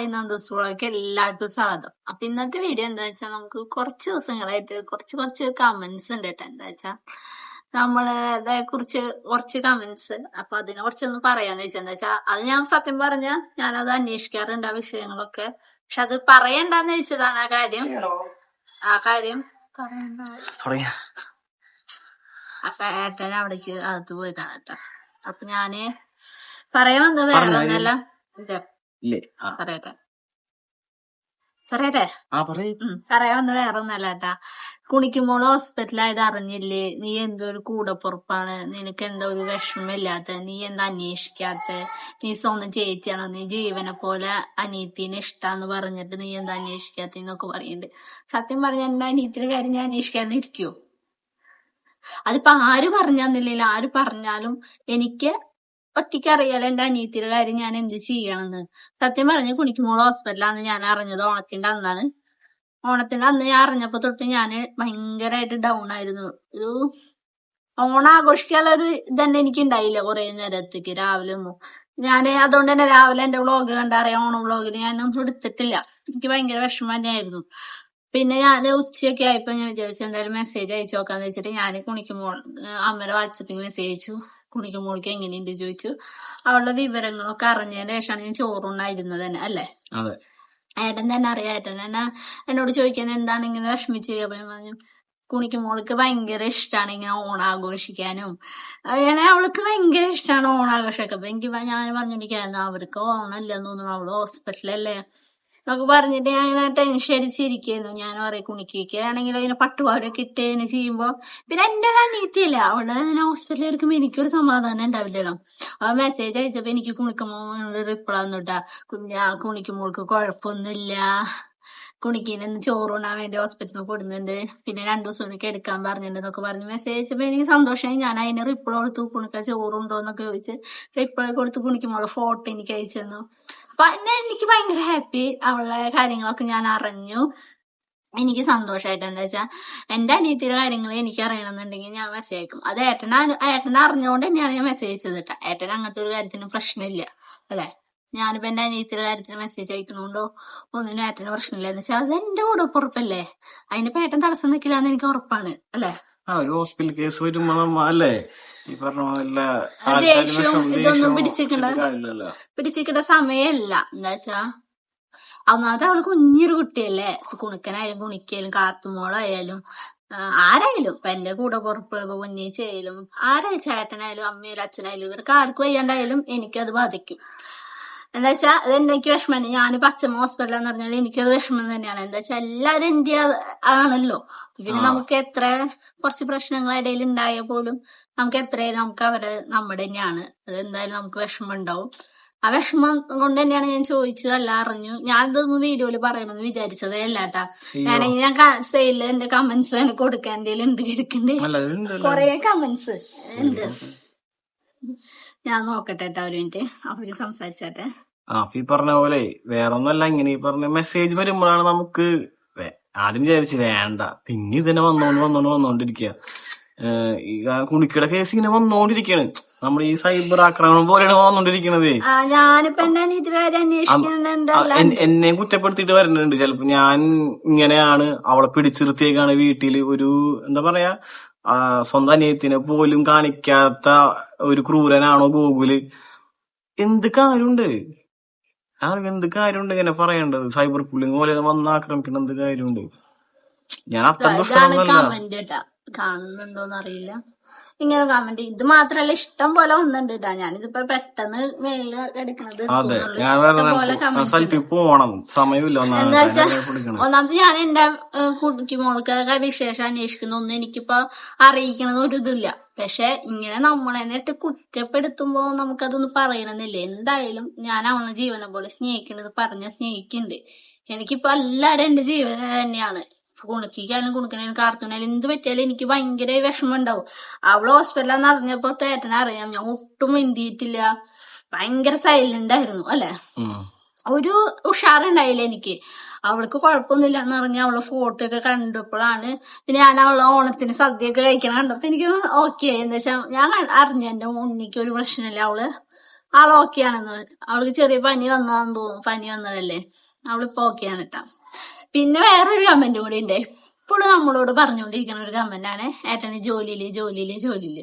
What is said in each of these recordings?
Hi സുഖമൊക്കെ എല്ലാവർക്കും സ്വാഗതം. അപ്പൊ ഇന്നത്തെ വീഡിയോ എന്താ വെച്ചാൽ നമുക്ക് കുറച്ച് ദിവസങ്ങളായിട്ട് കുറച്ച് കുറച്ച് കമന്റ്സ് ഉണ്ട് കേട്ടോ. എന്താ വെച്ചാ നമ്മൾ അതായത് കുറിച്ച് കുറച്ച് കമന്റ്സ് അപ്പൊ അതിനെ കുറിച്ചൊന്ന് പറയാന്ന് വെച്ചാൽ എന്താ വെച്ചാ അത് ഞാൻ സത്യം പറഞ്ഞ ഞാനത് അന്വേഷിക്കാറുണ്ട് ആ വിഷയങ്ങളൊക്കെ. പക്ഷെ അത് പറയണ്ടെന്ന് വെച്ചതാണ് ആ കാര്യം. ആ കാര്യം. അപ്പൊ ഏട്ടൻ അവിടേക്ക് അത് പോയതാണ് കേട്ടോ. അപ്പൊ ഞാൻ പറയാൻ വന്നത് വേറെ ഒന്നല്ല ഇല്ല, പറയട്ടെ. പറയട്ടെ. ആ പറയ്. ഉം, പറയാൻ വന്നത് വേറെ ഒന്നല്ല കേട്ടാ. കുണിക്കുമ്പോൾ ഹോസ്പിറ്റലായത് അറിഞ്ഞില്ലേ? നീ എന്തോ ഒരു കൂടപ്പുറപ്പാണ്. നിനക്ക് എന്തോ ഒരു വിഷമമില്ലാത്ത നീ എന്താ അന്വേഷിക്കാത്ത? നീ സ്വന്തം ചേച്ചിയാണോ? നീ ജീവനെ പോലെ അനീത്തിനെ ഇഷ്ടാന്ന് പറഞ്ഞിട്ട് നീ എന്താ അന്വേഷിക്കാത്ത എന്നൊക്കെ പറയുന്നുണ്ട് സത്യം പറഞ്ഞ എന്റെ അനീത്തിന്റെ കാര്യം ഞാൻ അന്വേഷിക്കാതെ ഇരിക്കുവോ അതിപ്പോ ആര് പറഞ്ഞാന്നില്ല ആര് പറഞ്ഞാലും എനിക്ക് ഒറ്റയ്ക്ക് അറിയാലോ എന്റെ അനിയത്തിയുടെ കാര്യം ഞാൻ എന്ത് ചെയ്യണമെന്ന്. സത്യം പറഞ്ഞ് കുണിക്കുമ്പോൾ ഹോസ്പിറ്റലാന്ന് ഞാൻ അറിഞ്ഞത് ഓണത്തിന്റെ അന്നാണ്. ഓണത്തിന്റെ അന്ന് ഞാൻ അറിഞ്ഞപ്പോ തൊട്ട് ഞാൻ ഭയങ്കരമായിട്ട് ഡൗൺ ആയിരുന്നു. ഒരു ഓണം ആഘോഷിക്കാനുള്ള ഒരു ഇതന്നെ എനിക്ക് ഉണ്ടായില്ല കുറെ നേരത്തേക്ക് രാവിലെ ഒന്നും. ഞാൻ അതുകൊണ്ട് തന്നെ രാവിലെ എന്റെ വ്ളോഗ് കണ്ടറിയാം ഓണം വ്ളോഗിന് ഞാനൊന്നും എടുത്തിട്ടില്ല. എനിക്ക് ഭയങ്കര വിഷമം തന്നെയായിരുന്നു. പിന്നെ ഞാൻ ഉച്ചയൊക്കെ ആയപ്പോ ഞാൻ വിചാരിച്ചു എന്തായാലും മെസ്സേജ് അയച്ചു നോക്കാന്ന് വെച്ചിട്ട് ഞാൻ കുണിക്കുമ്പോൾ അമ്മയുടെ വാട്സപ്പിൽ മെസ്സേജ് അയച്ചു. കുണിക്കുമ്പോൾക്ക് എങ്ങനെയുണ്ട് ചോദിച്ചു. അവളുടെ വിവരങ്ങളൊക്കെ അറിഞ്ഞതിന് ശേഷമാണ് ഞാൻ ചോറുണ്ടായിരുന്നത് തന്നെ അല്ലേ? ഏട്ടൻ തന്നെ അറിയാം. ഏട്ടൻ തന്നെ എന്നോട് ചോദിക്കാൻ എന്താണ് ഇങ്ങനെ വിഷമിച്ച്? അപ്പൊ ഞാൻ പറഞ്ഞു കുണിക്കുമോൾക്ക് ഭയങ്കര ഇഷ്ടമാണ് ഇങ്ങനെ ഓണാഘോഷിക്കാനും അങ്ങനെ അവൾക്ക് ഭയങ്കര ഇഷ്ടമാണ് ഓണാഘോഷമൊക്കെ അപ്പൊ എനിക്ക് ഞാൻ പറഞ്ഞോണ്ടിരിക്കുന്നു അവർക്ക് ഓണമല്ലെന്ന് തോന്നുന്നു. അവൾ ഹോസ്പിറ്റലല്ലേ എന്നൊക്കെ പറഞ്ഞിട്ട് ഞാൻ ഇങ്ങനെ ടെൻഷൻ അടിച്ചിരിക്കുന്നു. ഞാൻ പറയും കുണിക്കുകയാണെങ്കിൽ അതിന് പട്ടുപാടൊക്കെ ഇട്ട് ഇങ്ങനെ ചെയ്യുമ്പോ പിന്നെ എന്റെ അനിയത്തിയില്ല. അവിടെ ഞാൻ ഹോസ്പിറ്റലിൽ എടുക്കുമ്പോ എനിക്കൊരു സമാധാനം ഉണ്ടാവില്ലല്ലോ. ആ മെസ്സേജ് അയച്ചപ്പോ എനിക്ക് കുണിക്കുമ്പോ റിപ്ലൈ വന്നിട്ടാ. കുഞ്ഞാ കുണിക്കുമ്പോൾക്ക് കുഴപ്പമൊന്നുമില്ല. കുണിക്കിന് ചോറുണ്ണാൻ വേണ്ടി ഹോസ്പിറ്റലിൽ കൊടുക്കുന്നുണ്ട്. പിന്നെ രണ്ടു ദിവസം കൂടി എടുക്കാൻ പറഞ്ഞിട്ടുണ്ടെന്നൊക്കെ പറഞ്ഞ് മെസ്സേജ് അയച്ചപ്പോ എനിക്ക് സന്തോഷമായി. ഞാൻ അതിന് റിപ്ലൈ കൊടുത്തു. കുണിക്ക ചോറുണ്ടോ എന്നൊക്കെ ചോദിച്ച് റിപ്ലൈ കൊടുത്ത് കുണിക്കുമ്പോൾ ഫോട്ടോ എനിക്ക് അയച്ചു തന്നു. അപ്പൊ എന്നെ എനിക്ക് ഭയങ്കര ഹാപ്പി അവളുടെ കാര്യങ്ങളൊക്കെ ഞാൻ അറിഞ്ഞു. എനിക്ക് സന്തോഷമായിട്ട് എന്താ വെച്ചാ എന്റെ അനിയത്തിയുടെ കാര്യങ്ങൾ എനിക്ക് അറിയണമെന്നുണ്ടെങ്കിൽ ഞാൻ മെസ്സേജ് അയക്കും. അത് ഏട്ടനെ ഏട്ടനെ അറിഞ്ഞുകൊണ്ട് തന്നെയാണ് ഞാൻ മെസ്സേജ് അയച്ചത് കേട്ടാ ഏട്ടൻ അങ്ങനത്തെ ഒരു കാര്യത്തിന് പ്രശ്നമില്ല. അല്ലെ? ഞാനിപ്പോ എന്റെ അനിയത്തിയുടെ കാര്യത്തിന് മെസ്സേജ് അയക്കണോണ്ടോ ഒന്നിനും ഏട്ടന് പ്രശ്നമില്ല എന്ന് വെച്ചാൽ അത് എന്റെ കൂടെ ഉറപ്പല്ലേ? അതിനിപ്പോ ഏട്ടൻ തടസ്സം നിൽക്കില്ല എന്ന് എനിക്ക് ഉറപ്പാണ് അല്ലേ? ആ ഒരു ഹോസ്പിറ്റൽ കേസ് വരുമ്പോ അല്ലേ? ഈ പറഞ്ഞ പോലെ ദേഷ്യവും ഇതൊന്നും പിടിച്ചിക്കണ്ട. കാര്യമില്ലല്ലോ. സമയല്ല. സമയമല്ല എന്താ വെച്ചാ ഒന്നാമത്തെ അവൾ കുഞ്ഞൊരു കുട്ടിയല്ലേ? കുണിക്കനായാലും കുണിക്കായാലും കാർത്തുമോളായാലും ആരായാലും ഇപ്പൊ എന്റെ കൂടെ പുറപ്പെടുമ്പോ പൊന്നീച്ചായാലും ആരായാലും ചേട്ടനായാലും അമ്മയായാലും അച്ഛനായാലും ഇവർക്ക് ആർക്കും വയ്യാണ്ടായാലും എനിക്കത് ബാധിക്കും. എന്താ വെച്ചാ അത് എനിക്ക് വിഷമം. ഞാനിപ്പോ അച്ഛമ്മ ഹോസ്പിറ്റൽ എന്ന് പറഞ്ഞാൽ എനിക്കത് വിഷമം തന്നെയാണ്. എന്താ വെച്ചാൽ എല്ലാരും ഇന്ത്യ ആണല്ലോ. പിന്നെ നമുക്ക് എത്ര കുറച്ച് പ്രശ്നങ്ങൾ ഇടയിൽ ഉണ്ടായ പോലും നമുക്ക് എത്രയായാലും നമുക്ക് അവർ നമ്മുടെ തന്നെയാണ്. അത് എന്തായാലും നമുക്ക് വിഷമം ഉണ്ടാവും. ആ വിഷമം കൊണ്ട് തന്നെയാണ് ഞാൻ ചോദിച്ചത് അല്ല അറിഞ്ഞു. ഞാൻ ഇതൊന്നും വീഡിയോയിൽ പറയണമെന്ന് വിചാരിച്ചതേ അല്ല കേട്ടാ. ഞാനെങ്കിൽ ഞാൻ സെയിലിൽ എന്റെ കമന്റ്സ് എനിക്ക് കൊടുക്കാൻ എന്തെങ്കിലും ഉണ്ട് കൊറേ കമന്റ്സ് ഉണ്ട്. ഞാൻ നോക്കട്ടെ കേട്ടോ ഒരു മിനിറ്റ്. അപ്പൊ സംസാരിച്ചാട്ടെ. ആ അപ്പൊ ഈ പറഞ്ഞ പോലെ വേറെ ഒന്നല്ല ഇങ്ങനെ ഈ പറഞ്ഞ മെസ്സേജ് വരുമ്പോഴാണ് നമുക്ക് ആദ്യം വിചാരിച്ച് വേണ്ട. പിന്നെ ഇതിനെ വന്നോണ്ട് വന്നോണ്ട് വന്നോണ്ടിരിക്കുക ഈ കേസ് ഇങ്ങനെ വന്നോണ്ടിരിക്കാണ് നമ്മൾ ഈ സൈബർ ആക്രമണം പോലെയാണ് വന്നോണ്ടിരിക്കണത്. എന്നെ കുറ്റപ്പെടുത്തിയിട്ട് വരുന്നുണ്ട്. ചിലപ്പോ ഞാൻ ഇങ്ങനെയാണ് അവളെ പിടിച്ചിരുത്തിയേക്കാണ് വീട്ടിൽ ഒരു എന്താ പറയാ സ്വന്തം അനിയത്തിനെ പോലും കാണിക്കാത്ത ഒരു ക്രൂരനാണോ ഗോകുൽ എന്ത് കാര്യമുണ്ട്? ആർക്ക് എന്ത് കാര്യമുണ്ട് ഇങ്ങനെ പറയേണ്ടത്? സൈബർ പുള്ളിങ് പോലെ വന്ന് ആക്രമിക്കണം എന്ത് കാര്യമുണ്ട്? ഞാൻ അത്ര ദുഷ്ടമൊന്നുമല്ല കാണുന്നുണ്ടോന്ന് അറിയില്ല. ഇങ്ങനെ കമന്റ് ഇത് മാത്രല്ല ഇഷ്ടം പോലെ വന്നിട്ടുണ്ട് കേട്ടാ ഞാനിതിപ്പോ പെട്ടെന്ന് മേളിൽ എടുക്കണത് അതെ എടുക്കുന്നുള്ളൂ. ഞാൻ പോലെ വേറെ കമന്റ്സ് സ്ഥലത്ത് പോണം. സമയമില്ല എന്താ ഒന്നാമത് വെച്ചാ ഒന്നാമത് ഞാൻ എന്റെ കുട്ടിമോൾക്ക് വിശേഷം അന്വേഷിക്കുന്ന. ഒന്നും എനിക്കിപ്പോ അറിയിക്കണത് ഒരു ഇതില്ല. പക്ഷെ ഇങ്ങനെ നമ്മളെന്നെ ഇട്ട് കുറ്റപ്പെടുത്തുമ്പോ നമുക്കതൊന്നും പറയണമെന്നില്ല? എന്തായാലും ഞാൻ അവളെ ജീവനെ പോലെ സ്നേഹിക്കുന്നത് പറഞ്ഞ സ്നേഹിക്കുന്നുണ്ട്. എനിക്കിപ്പോ എല്ലാരും എന്റെ ജീവനെ തന്നെയാണ്. കുണുക്കിക്കാനും കുണുക്കനായാലും കാർത്തൂനായാലും എന്ത് പറ്റിയാലും എനിക്ക് ഭയങ്കര വിഷമം ഉണ്ടാവും അവൾ ഹോസ്പിറ്റലിൽ അറിഞ്ഞപ്പോ ഏട്ടനെ അറിയാം. ഞാൻ ഒട്ടും മിണ്ടിയിട്ടില്ല. ഭയങ്കര സൈലന്റ് ആയിരുന്നു അല്ലെ. ഒരു ഉഷാറുണ്ടായില്ല എനിക്ക്. അവൾക്ക് കുഴപ്പമൊന്നുമില്ല എന്ന് പറഞ്ഞ അവളെ ഫോട്ടോ ഒക്കെ കണ്ടപ്പോഴാണ് പിന്നെ ഞാൻ അവളെ ഓണത്തിന് സദ്യയൊക്കെ കഴിക്കണം കണ്ടപ്പോ എനിക്ക് ഓക്കെ എന്താ വെച്ചാ ഞാൻ അറിഞ്ഞു. എന്റെ ഉണ്ണിക്ക് ഒരു പ്രശ്നമില്ല. അവൾ ആൾ ഓക്കെ ആണെന്ന്. അവൾക്ക് ചെറിയ പനി വന്നതാന്ന് തോന്നുന്നു. പനി വന്നതല്ലേ. അവളിപ്പോ ഓക്കെ ആണ് കേട്ടാ പിന്നെ വേറൊരു കമന്റ് കൂടി ഉണ്ട്. ഇപ്പോഴും നമ്മളോട് പറഞ്ഞുകൊണ്ടിരിക്കുന്ന ഒരു കമന്റ് ആണ്. ഏട്ടന് ജോലിയിൽ ജോലിയിൽ ജോലിയിൽ.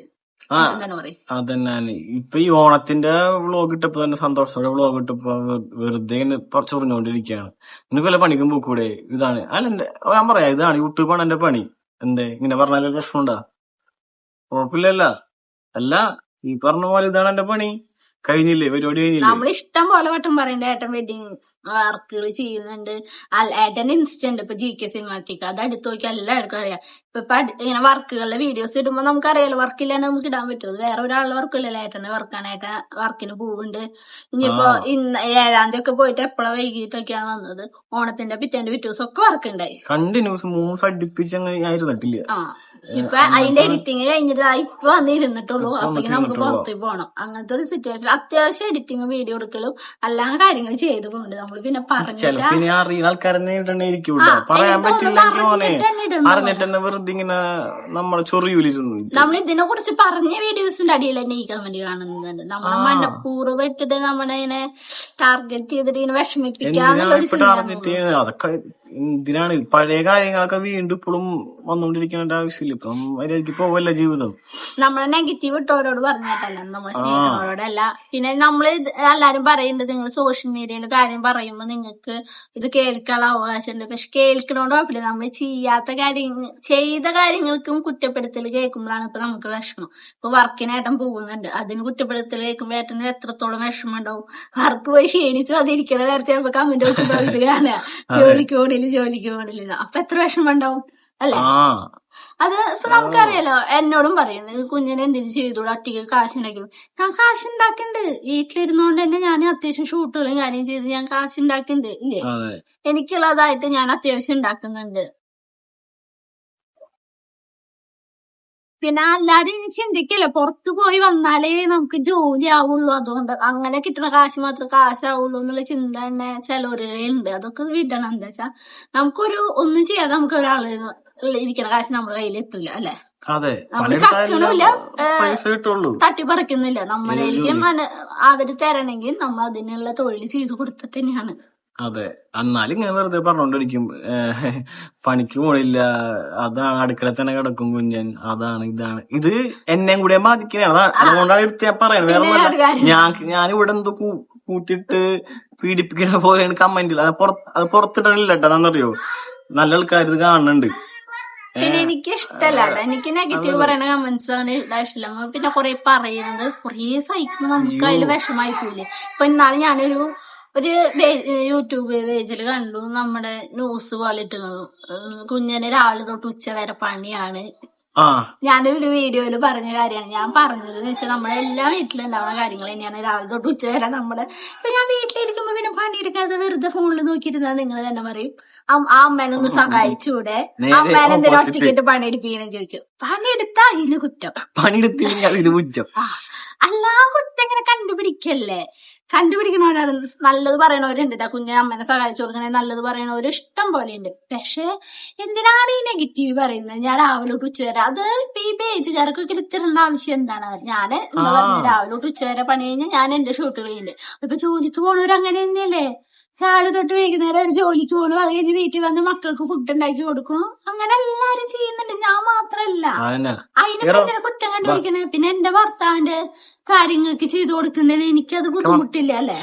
അതന്നെ ഇപ്പൊ ഈ ഓണത്തിന്റെ വ്ളോഗ് ഇട്ടപ്പോ തന്നെ സന്തോഷത്തോടെ വ്ളോഗ് ഇട്ടപ്പോ വെറുതെ പറിച്ചു പറഞ്ഞുകൊണ്ടിരിക്കുകയാണ് നിനക്ക് വല്ല പണിക്കും പോക്കൂടെ? ഇതാണ്. അല്ല ഞാൻ പറയാ ഇതാണ് യൂട്യൂബാണ് എന്റെ പണി. എന്തേ? ഇങ്ങനെ പറഞ്ഞാലും പ്രശ്നമുണ്ടാ? കുഴപ്പമില്ലല്ല. അല്ല ഈ പറഞ്ഞ പോലെ ഇതാണ് എന്റെ പണി. കഴിഞ്ഞില്ലേ? പരിപാടി കഴിഞ്ഞില്ലേ? നമ്മൾ ഇഷ്ടം പോലെ വട്ടം പറയണ്ട ഏട്ടൻ വെഡിങ് വർക്കുകൾ ചെയ്യുന്നുണ്ട്. അല്ല ഏട്ടൻ ഇൻസ്റ്റന്റ് ഇപ്പൊ ജി കെ സിനിമാറ്റിക് അത് അടുത്ത് നോക്കി എല്ലാവർക്കും അറിയാം. ഇപ്പൊ ഇപ്പൊ ഇങ്ങനെ വർക്കുകളുടെ വീഡിയോസ് ഇടുമ്പോ നമുക്കറിയാലോ വർക്കില്ലാണ്ട് നമുക്ക് ഇടാൻ പറ്റുമോ വേറെ ഒരാളുടെ വർക്കില്ലല്ലോ ഏട്ടന്റെ വർക്കാണ് ഏട്ടൻ വർക്കിന് പോവുണ്ട്. ഇനിയിപ്പോ. ഇന്ന് ഏഴാം തീയതി ഒക്കെ പോയിട്ട് എപ്പോഴാ വൈകിട്ടൊക്കെയാണ് വന്നത്? ഓണത്തിന്റെ പിറ്റേന്റെ പിറ്റേ ദിവസം ഒക്കെ വർക്ക് ഉണ്ടായി കണ്ടിന്യൂസ് മൂസ് ദിവസം അടുപ്പിച്ച് അങ്ങ് ആ. ഇപ്പൊ അതിന്റെ എഡിറ്റിങ് കഴിഞ്ഞിട്ട് ഇപ്പൊ വന്ന് ഇരുന്നിട്ടുള്ളൂ. അപ്പൊ നമുക്ക് വന്നിട്ടുള്ളൂ. പുറത്ത് പോകണം അങ്ങനത്തെ ഒരു സിറ്റുവേഷൻ അത്യാവശ്യം എഡിറ്റിങ് വീഡിയോ എടുക്കലും എല്ലാ കാര്യങ്ങൾ ചെയ്തു പോകുന്നുണ്ട് നമ്മൾ പിന്നെ പറഞ്ഞു അറിയുന്ന ആൾക്കാരെന്നെ ഇടണേ ഇരിക്കും കേട്ടോ പറയാൻ പറ്റില്ലെങ്കിൽ മോനെ അറിഞ്ഞിട്ട് തന്നെ വെറുതെ ഇങ്ങനെ നമ്മൾ ചൊറിയൂലിരുന്നു നമ്മൾ ഇതിനെ കുറിച്ച് പറഞ്ഞ വീഡിയോസിന്റെ അടിയിൽ തന്നെ ഈ കമന്റ് കാണുന്നുണ്ട്. നമ്മളെ. മനഃപൂർവം ഇട്ടിട്ട് നമ്മളെ ഇങ്ങനെ ടാർഗറ്റ് ചെയ്തിട്ട് ഇങ്ങനെ വിഷമിപ്പിക്കാന്നുള്ള വിഷമിപ്പിക്കാന്നുള്ളൊരു അതൊക്കെ എന്തിനാണ് പഴയ കാര്യങ്ങളൊക്കെ വീണ്ടും ഇപ്പോഴും വന്നുകൊണ്ടിരിക്കേണ്ട ആവശ്യമില്ല. ഇപ്പൊ മര്യാദയ്ക്ക് പോവല്ല ജീവിതം. നമ്മളെ നെഗറ്റീവ് ഇട്ടവരോട് പറഞ്ഞിട്ടല്ല. നമ്മൾ സ്നേഹിക്കുന്നവരോടല്ല പിന്നെ നമ്മൾ എല്ലാരും പറയുന്നുണ്ട് നിങ്ങൾ സോഷ്യൽ മീഡിയയിൽ കാര്യം പറയുമ്പോ നിങ്ങൾക്ക് ഇത് കേൾക്കാനുള്ള അവകാശമുണ്ട് പക്ഷെ കേൾക്കണോണ്ട് കുഴപ്പമില്ല. നമ്മൾ ചെയ്യാത്ത കാര്യങ്ങൾ ചെയ്ത കാര്യങ്ങൾക്കും കുറ്റപ്പെടുത്തൽ കേൾക്കുമ്പോഴാണ് ഇപ്പൊ നമുക്ക് വിഷമം. ഇപ്പൊ വർക്കിനേട്ടൻ പോകുന്നുണ്ട്. അതിന് കുറ്റപ്പെടുത്തൽ കേൾക്കുമ്പോ ഏട്ടന് എത്രത്തോളം വിഷമം ഉണ്ടാവും? വർക്ക് പോയി ക്ഷീണിച്ചു അതിരിക്കണ നേരത്തെ ചിലപ്പോ കമന്റ് നോക്കുമ്പോൾ ഇത് കാണുക. ജോലിക്ക് പോണില്ല ജോലിക്ക് പോണില്ല അപ്പൊ എത്ര വിഷമം ഉണ്ടാവും അല്ലേ? അത് ഇപ്പൊ നമുക്കറിയാലോ എന്നോടും പറയും നിങ്ങൾ കുഞ്ഞിനെ എന്തിനു ചെയ്തോളൂ ഒറ്റയ്ക്ക് കാശ് ഉണ്ടാക്കിയോളൂ ഞാൻ കാശ് ഉണ്ടാക്കുന്നുണ്ട് വീട്ടിലിരുന്നോണ്ട് തന്നെ ഞാൻ അത്യാവശ്യം ഷൂട്ടുകളും കാര്യം ചെയ്ത് ഞാൻ കാശ് ഉണ്ടാക്കുന്നുണ്ട് ഇല്ലേ എനിക്കുള്ളതായിട്ട് ഞാൻ അത്യാവശ്യം ഉണ്ടാക്കുന്നുണ്ട്. പിന്നെ എല്ലാരും ഇനി ചിന്തിക്കല്ലേ. പുറത്തു പോയി വന്നാലേ നമുക്ക് ജോലി ആവുള്ളൂ. അതുകൊണ്ട് അങ്ങനെ കിട്ടുന്ന കാശ് മാത്രം കാശാവുള്ളൂ എന്നുള്ള ചിന്ത തന്നെ ചിലവരുണ്ട് അതൊക്കെ വിടണം. എന്താ വെച്ചാ നമുക്കൊരു ഒന്നും ചെയ്യാതെ നമുക്ക് ഒരാൾ ഇരിക്കുന്ന കാശ് നമ്മുടെ കയ്യിൽ എത്തൂല അല്ലെ? അതെ. നമ്മൾ തട്ടിപ്പറിക്കുന്നില്ല നമ്മളിലേക്ക്. മന അവർ തരണമെങ്കിൽ നമ്മൾ അതിനുള്ള തൊഴിൽ ചെയ്തു കൊടുത്തിട്ട് തന്നെയാണ്. അതെ. എന്നാലും ഇങ്ങനെ വെറുതെ പറഞ്ഞോണ്ടിരിക്കും. ഏഹ്, പണിക്ക് പോണില്ല. അതാണ് അടുക്കള തന്നെ കിടക്കും കുഞ്ഞൻ. അതാണ് ഇതാണ്. ഇത് എന്നേം കൂടെ ബാധിക്കുന്നതാണ് അതാ- അതുകൊണ്ടാണ് എടുത്ത് ഞാൻ പറയണത്. വേറെ കാര്യം. ഞാൻ ഞാൻ ഇവിടെ എന്തോ കൂ- കൂട്ടിയിട്ട് പീഡിപ്പിക്കണ പോലെയാണ് കമന്റിൽ അത് അത് പുറത്തിടണില്ല കേട്ടോ. നല്ല ആൾക്കാർ ഇത് കാണുന്നുണ്ട്. പിന്നെ എനിക്ക് ഇഷ്ടല്ല. എനിക്ക് നെഗറ്റീവ് പറയുന്ന കമന്റ്സ് ആണ് ഇഷ്ടമില്ല നമ്മൾ പിന്നെ കൊറേ പറയുന്നത് കൊറേ സഹിക്കുമ്പോ നമുക്ക് അതിൽ വിഷമായി പോയില്ലേ ഇപ്പൊ ഇന്നാൾ ഞാനൊരു ഒരു യൂട്യൂബ് പേജിൽ കണ്ടു നമ്മുടെ ന്യൂസ് പോലെ കുഞ്ഞന് കുഞ്ഞിന് രാവിലെ തൊട്ട് ഉച്ച വരെ പണിയാണ്. ഞാനൊരു വീഡിയോയിൽ പറഞ്ഞ കാര്യമാണ്. ഞാൻ പറഞ്ഞത് എന്ന് വെച്ചാൽ നമ്മുടെ എല്ലാ വീട്ടിലുണ്ടാവുന്ന കാര്യങ്ങൾ തന്നെയാണ്. രാവിലെ തൊട്ട് ഉച്ച വരെ നമ്മുടെ ഇപ്പൊ ഞാൻ വീട്ടിലിരിക്കുമ്പോ പിന്നെ പണിയെടുക്കാതെ വെറുതെ ഫോണിൽ നോക്കിയിരുന്നാൽ നിങ്ങൾ തന്നെ പറയും. ആ അമ്മേനെ ഒന്ന് സഹായിച്ചൂടെ? അമ്മേനെന്തെങ്കിലും അമ്മേനെ. ഒറ്റയ്ക്കിട്ട് പണിയെടുപ്പിക്കണെന്ന് ചോദിക്കും. പണിയെടുത്താ ഇതിന് കുറ്റം. പണിയെടുത്തില്ലെങ്കിൽ അതിന് കുറ്റം. അല്ലാ കുറ്റം ഇങ്ങനെ കണ്ടുപിടിക്കല്ലേ കണ്ടുപിടിക്കണവരാണ് നല്ലത് പറയണവരുണ്ട് ഇതാ കുഞ്ഞെ അമ്മനെ സഹായിച്ചു കൊടുക്കണേ നല്ലത് പറയണവര് ഇഷ്ടം പോലെ ഉണ്ട് പക്ഷെ എന്തിനാണ് ഈ നെഗറ്റീവ് പറയുന്നത്? ഞാൻ രാവിലെ തൊട്ട് ഉച്ച വരെ അത് ഇപ്പൊ ഈ പേജുകാർക്കൊക്കെ കിടത്തിടേണ്ട ആവശ്യം എന്താണ്? ഞാൻ എന്താ ആ. പറഞ്ഞ രാവിലെ തൊട്ട് ഉച്ച വരെ പണി കഴിഞ്ഞാൽ ഞാൻ എന്റെ ഷൂട്ടുകൾ ചെയ്യുന്നുണ്ട്. ഇപ്പൊ ജോലിക്ക് പോണവർ അങ്ങനെ തന്നെയല്ലേ? രാവിലെ തൊട്ട് വൈകുന്നേരം ഒരു ജോലിക്ക് പോകണു അത് കഴിഞ്ഞ് വീട്ടിൽ വന്ന് മക്കൾക്ക് ഫുഡ് ഉണ്ടാക്കി കൊടുക്കണു. അങ്ങനെ എല്ലാരും ചെയ്യുന്നുണ്ട്. ഞാൻ മാത്രല്ല. അതന്നെ. കണ്ടുപിടിക്കണേ പിന്നെ എന്റെ ഭർത്താവിന്റെ കാര്യങ്ങൾക്ക് ചെയ്തു കൊടുക്കുന്നതിന് എനിക്കത് ബുദ്ധിമുട്ടില്ല അല്ലേ?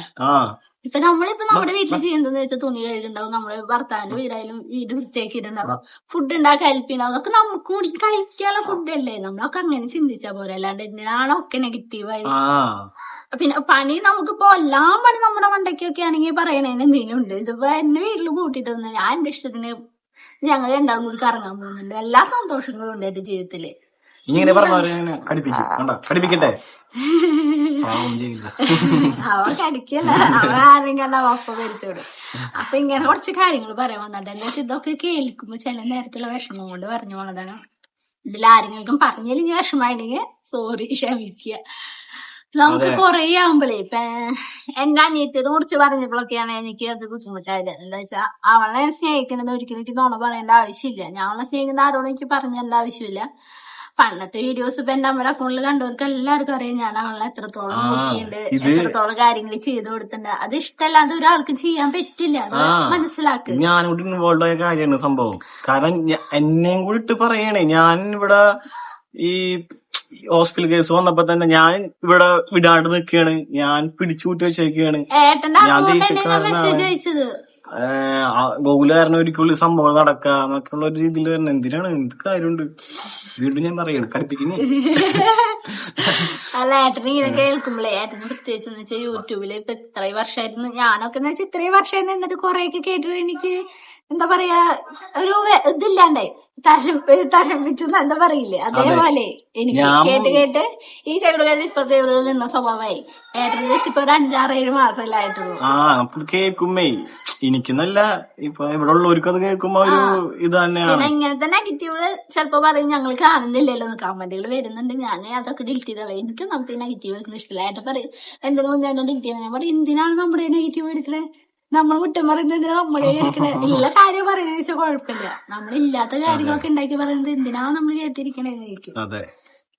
ഇപ്പൊ നമ്മളിപ്പോ നമ്മുടെ വീട്ടിൽ ചെയ്യുന്നതെന്ന് വെച്ചാൽ തുണി കഴുകുണ്ടാവും നമ്മൾ ഭർത്താവിന്റെ വീടായാലും വീട് വൃത്തിയാക്കിയിട്ടുണ്ടാവും. ഫുഡ് ഉണ്ടാക്കാൻ ഹെൽപ്പ് ചെയ്യണ്ടാവും അതൊക്കെ നമുക്ക് കൂടി കഴിക്കാനുള്ള ഫുഡ് അല്ലേ? നമ്മളൊക്കെ അങ്ങനെ ചിന്തിച്ചാ പോരെ. അല്ലാണ്ട് എന്തിനാണ് ഒക്കെ നെഗറ്റീവായി പിന്നെ പണി നമുക്കിപ്പോ എല്ലാം പണി നമ്മുടെ മണ്ടയ്ക്കൊക്കെ ആണെങ്കിൽ പറയണേന് എന്തെങ്കിലും ഉണ്ട്. ഇതിപ്പോ എന്നെ വീട്ടിൽ കൂട്ടിട്ട് വന്ന് ഞാൻ എന്റെ ഇഷ്ടത്തിന് ഞങ്ങൾ രണ്ടാളും കൂടി കറങ്ങാൻ പോകുന്നുണ്ട്. എല്ലാ സന്തോഷങ്ങളും ഉണ്ട് എന്റെ ജീവിതത്തിൽ. ഇങ്ങനെ പറഞ്ഞവരെ കടിപ്പിക്കും കണ്ടോ? കടിപ്പിക്കട്ടെ പാവം ചെയ്യില്ല അവൻ കടിക്കല്ല അവൻ ആരും കണ്ട അപ്പ ഇങ്ങനെ കുറച്ച് കാര്യങ്ങൾ പറയാൻ വന്നിട്ട് എന്താ വെച്ചാൽ ഇതൊക്കെ കേൾക്കുമ്പോ ചില നേരത്തുള്ള വിഷമം കൊണ്ട് പറഞ്ഞു പോണതാണ്. ഇതിൽ ആരെങ്കിലും പറഞ്ഞില്ലെങ്കിൽ വിഷമായിട്ടെങ്കിൽ സോറി ക്ഷമിക്കുക. നമുക്ക്. കൊറേ ആവുമ്പോഴേ ഇപ്പൊ എന്റെ അനിയത്തിനെ കുറിച്ച് പറഞ്ഞപ്പോഴൊക്കെയാണ് എനിക്ക് അത് ബുദ്ധിമുട്ടായത്. എന്താ വെച്ചാ അവളെ സ്നേഹിക്കുന്നത് ഒരിക്കലും എനിക്ക് നോണ പറയേണ്ട ആവശ്യമില്ല. ഞാൻ അവളെ സ്നേഹിക്കുന്ന ആരോടും എനിക്ക് പറഞ്ഞേണ്ട ആവശ്യമില്ല. പണ്ടത്തെ വീഡിയോസ് ഇപ്പൊ എന്റെ അമ്മയുടെ അക്കൗണ്ടിൽ കണ്ടവർക്ക് എല്ലാവർക്കും അറിയാം ഞാൻ അവളെ എത്രത്തോളം നോക്കിയിട്ടുണ്ട് എത്രത്തോളം കാര്യങ്ങൾ ചെയ്തു കൊടുത്തിട്ടുണ്ട് അത് ഇഷ്ടമല്ലാതെ ഒരാൾക്ക് ചെയ്യാൻ പറ്റില്ല അത് മനസ്സിലാക്കുക ഞാൻ ഞാനും കൂടി ഇൻവോൾവ് ആയ കാര്യമാണ് സംഭവം. കാരണം എന്നെയും കൂടി ഇട്ട് പറയണേ ഞാൻ ഇവിടെ ഈ ഹോസ്പിറ്റൽ കേസ് വന്നപ്പോ തന്നെ ഞാൻ ഇവിടെ വിടാണ്ട് നിൽക്കുകയാണ് ഞാൻ പിടിച്ചു കൂട്ടി വെച്ചേക്കാണ്. മെസ്സേജ് ഞാൻ അക്കൗണ്ട് കാരണം ഒരിക്കലും സംഭവം നടക്കുക ഒരു രീതിയിൽ തന്നെ. എന്തിനാണ്? എന്ത് കാര്യമുണ്ട്? വീണ്ടും ഞാൻ പറയണം കടുപ്പിക്കുന്നു അല്ല ഏട്ടന് ഇങ്ങനെ കേൾക്കുമ്പോഴേ ഏട്ടന് പ്രത്യേകിച്ച് എന്ന് വെച്ചാൽ യൂട്യൂബിൽ ഇപ്പൊ ഇത്രയും വർഷമായിരുന്നു ഞാനൊക്കെ എന്ന് വെച്ചാൽ ഇത്രയും വർഷമായിരുന്നു എന്നിട്ട് കൊറേയൊക്കെ കേട്ടിട്ട് എനിക്ക് എന്താ പറയാ ഒരു ഇതില്ലാണ്ടായി. തരംപിച്ചു എന്താ പറയില്ലേ? അതേപോലെ എനിക്ക് കേട്ട് കേട്ട് ഈ ചെവിടുകളിൽ ഇപ്പത്തെ നിന്ന സ്വഭാവമായി. ഏട്ടന് വെച്ച് ഇപ്പൊ ഒരു അഞ്ചാറേഴ് മാസമല്ലേ ആയിട്ടുള്ളൂ. ആ നമുക്ക് കേൾക്കുമ്പേ എനിക്കെന്നല്ല ഇപ്പൊ ഇവിടെ ഉള്ളവർക്ക് അത് കേൾക്കുമ്പോ ഒരു ഇത് തന്നെയാണ്. പിന്നെ ഇങ്ങനത്തെ നെഗറ്റീവ് ചിലപ്പോ പറയും ഞങ്ങൾ കാണുന്നില്ലല്ലോ കമന്റുകൾ വരുന്നുണ്ട്. ഞാൻ അതൊക്കെ ഡിലീറ്റ് ചെയ്തോളാം എനിക്കും നമുക്ക് നെഗറ്റീവ് എടുക്കുന്ന ഇഷ്ടമില്ല. ഏട്ടൻ പറയും എന്തെങ്കിലും ഞാൻ ഡിലിറ്റ് ചെയ്യണം? ഞാൻ പറയും എന്തിനാണ് നമ്മുടെ നെഗറ്റീവ് എടുക്കണേ? നമ്മൾ കുറ്റം പറയുന്നത് എന്തിനാ നമ്മളെ എടുക്കണേ ഇല്ല കാര്യം പറയുന്നത് വെച്ചാൽ കുഴപ്പമില്ല. നമ്മളില്ലാത്ത കാര്യങ്ങളൊക്കെ ഉണ്ടാക്കി പറയുന്നത് എന്തിനാ നമ്മൾ കേട്ടിരിക്കണേ ചോദിക്കും. അതെ.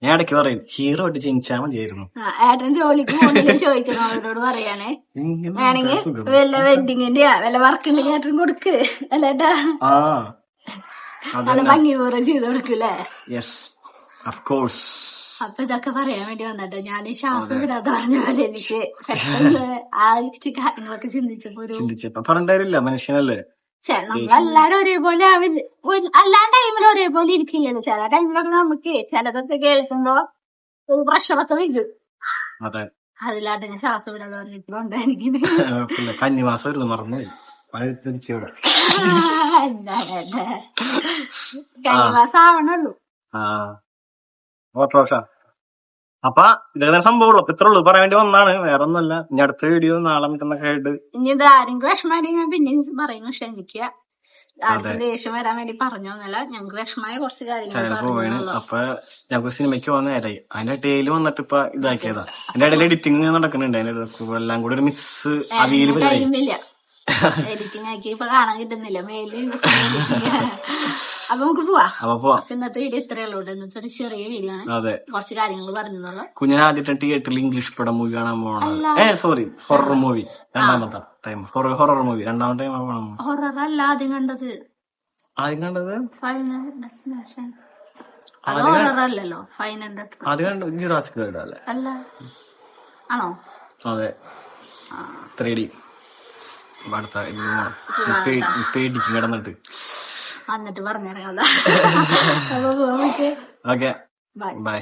ഞാൻ ഇടയ്ക്ക് പറയും ഹീറോ ആയിട്ട് ജനിച്ചാൽ മതിയായിരുന്നു. ഏട്ടൻ ജോലിക്ക് പോകുന്നില്ല ചോദിക്കണം അവരോട് പറയാനേ. വേണമെങ്കിൽ വല്ല വെഡിങ്ങിന്റെ വല്ല വർക്ക് ഉണ്ടെങ്കിൽ ഏട്ടൻ കൊടുക്ക് അല്ലേട്ടാ നല്ല ഭംഗിപൂർവം ചെയ്ത് കൊടുക്കൂലേ യെസ് ഓഫ് കോഴ്സ് അപ്പൊ ഇതൊക്കെ പറയാൻ വേണ്ടി വന്നിട്ട് ഞാൻ ഈ ശ്വാസം വിടാതെ പറഞ്ഞ പോലെ എനിക്ക് പെട്ടെന്ന് ആ കാര്യങ്ങളൊക്കെ ചിന്തിച്ചപ്പോ ഒരു ചിന്തിച്ചപ്പോ പറഞ്ഞില്ല മനുഷ്യനല്ലേ? നമ്മളെല്ലാരും ഒരേപോലെ എല്ലാ ടൈമിലും ഒരേപോലെ ഇരിക്കില്ലല്ലോ. ചില ടൈമിലൊക്കെ നമുക്ക് ചിലതൊക്കെ കേൾക്കുമ്പോ ഒരു പ്രശ്നമൊക്കെ വരും. അതില്ലാണ്ട് അതിലാട്ടെ ഞാൻ ശ്വാസം വിടാതെ പറഞ്ഞിട്ടുണ്ട് എനിക്ക്? കനിമാസം ആവണുള്ളൂ. ആ. ഓട്ടോഷ അപ്പൊ ഇതൊക്കെ സംഭവമുള്ളൂ. അപ്പൊ ഇത്ര ഉള്ളൂ. പറയാൻ വേണ്ടി വന്നാണ് വേറെ ഒന്നുമല്ല ഇനി അടുത്ത വീഡിയോ നാളെ മറ്റന്നൊക്കെ ആയിട്ട് ഇനി ഇത് ആരെങ്കിലും വിഷമമായി ഞാൻ പിന്നെയും പറയുന്നു ക്ഷമിക്കുക ആർക്കും ദേഷ്യം വരാൻ വേണ്ടി ഞങ്ങൾക്ക് കുറച്ച് കാര്യങ്ങൾ അപ്പൊ ഞങ്ങൾക്ക് സിനിമയ്ക്ക് പോകുന്ന നേരായി. അതിന്റെ ഇടയിൽ വന്നിട്ട് ഇപ്പൊ ഇതാക്കിയതാ. അതിന്റെ ഇടയിൽ എഡിറ്റിംഗ് നടക്കുന്നുണ്ട്. അതിന്റെ എല്ലാം കൂടി ഒരു മിക്സ് അവൈലബിൾ ടൈമില്ല എഡിറ്റിംഗ് ആക്കി ഇപ്പൊ കാണാൻ കിട്ടുന്നില്ല. മേലിൽ അപ്പൊ നമുക്ക് പോവാ. അപ്പൊ ഇന്നത്തെ വീഡിയോ ഇത്രയേ ഉള്ളൂ. ഇന്നത്തെ ഒരു ചെറിയ വീഡിയോ ആണ്. കുറച്ച് കാര്യങ്ങൾ പറഞ്ഞെന്നുള്ള കുഞ്ഞിനെ ആദ്യത്തെ തിയേറ്ററിൽ ഇംഗ്ലീഷ് പടം മൂവി കാണാൻ പോകണം ഏ സോറി ഹൊറർ മൂവി രണ്ടാമത്തെ ടൈം ഹൊറർ ഹൊറർ മൂവി രണ്ടാമത്തെ ടൈം ഹൊറർ അല്ല ആദ്യം കണ്ടത്. ആദ്യം കണ്ടത്? ഫൈനൽ ഡെസ്റ്റിനേഷൻ അത് ഹൊറർ അല്ലല്ലോ. ഫൈനൽ അല്ലേ? അല്ല. ആണോ? അതെ. ത്രീ ഡി അടുത്ത പേടിച്ച് കിടന്നിട്ട്. എന്നിട്ട് പറഞ്ഞിറങ്ങാം അപ്പൊ ഓക്കെ. Bye bye